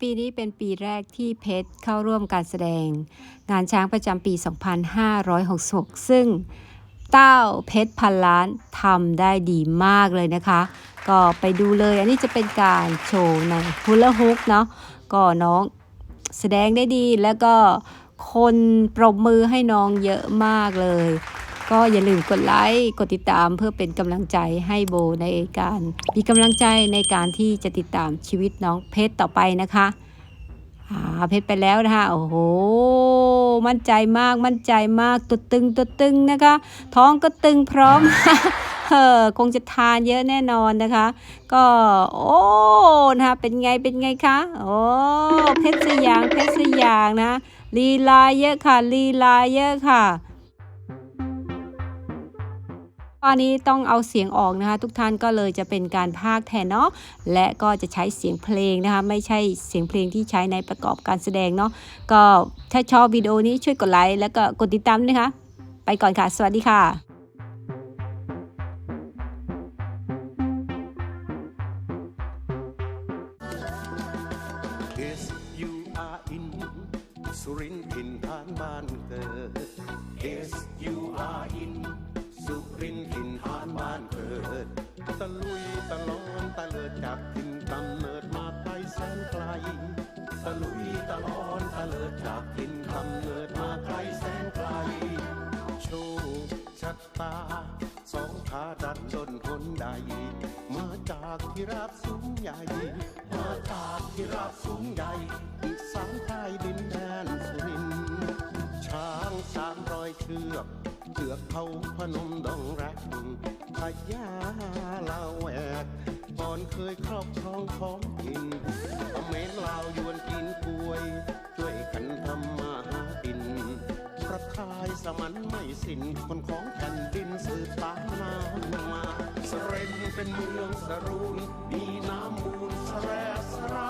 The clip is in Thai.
ปีนี้เป็นปีแรกที่เพชรเข้าร่วมการแสดง งานช้างประจำปี 2566 ซึ่งเต้าเพชรพันล้านทำได้ดีมากเลยนะคะ ก็ไปดูเลย อันนี้จะเป็นการโชว์ในฮุลฮุกเนาะก็น้องแสดงได้ดีแล้วก็คนปรบมือให้น้องเยอะมากเลย ก็อย่าลืมกดไลค์กดติดตามเพื่อเป็นกำลังใจให้โบในการ มีกำลังใจในการที่จะติดตามชีวิตน้องเพชรต่อไปนะคะอ่าเพชรไปแล้วนะคะโอ้โหมั่นใจมากมั่นใจมากตัวตึงตัวตึงนะคะ ท้องก็ตึงพร้อมเออคงจะทานเยอะแน่นอนนะคะ ก็โอ้นะคะเป็นไงเป็นไงคะโอ้เพชรสยางเพชรสยางนะลีลาเยอะค่ะลีลาเยอะค่ะ ตอนนี้ต้องเอาเสียงออกนะคะ ทุกท่านก็เลยจะเป็นการพากย์แทนเนาะและก็จะใช้เสียงเพลงนะคะ ไม่ใช่เสียงเพลงที่ใช้ในประกอบการแสดงเนาะก็ถ้าชอบวิดีโอนี้ช่วยกดไลค์แล้วก็กดติดตามนะคะ ไปก่อนค่ะ สวัสดีค่ะ S U R อินสุรินทร์ถิ่นฐานบ้านเกิด S U R อิ ตะลุยตะลอนตะเลิดจากถิ่นกำเนิดมาไกลแสนไกล ตะลุยตะลอนตะเลิดจากถิ่นกำเนิดมาไกลแสนไกล โชคชะตาสองขาดันดนหนใด มาจากที่ราบสูงใหญ่ มาจากที่ราบสูงใหญ่อีสานใต้ดินแดนสุรินช้างสามรอยเชือก เชือกเขาพนมดองรักพญาลาแหวกก่อนเคยครอบครองท้องถิ่นเมรลาวยวนกินกล้วย ช่วยกันทำมาหากินประทายสมันไม่สิ้นคนของแผ่นดินสืบตามมามาสเรนเป็นเมืองสรูนมีน้ำมูลสแรสเรา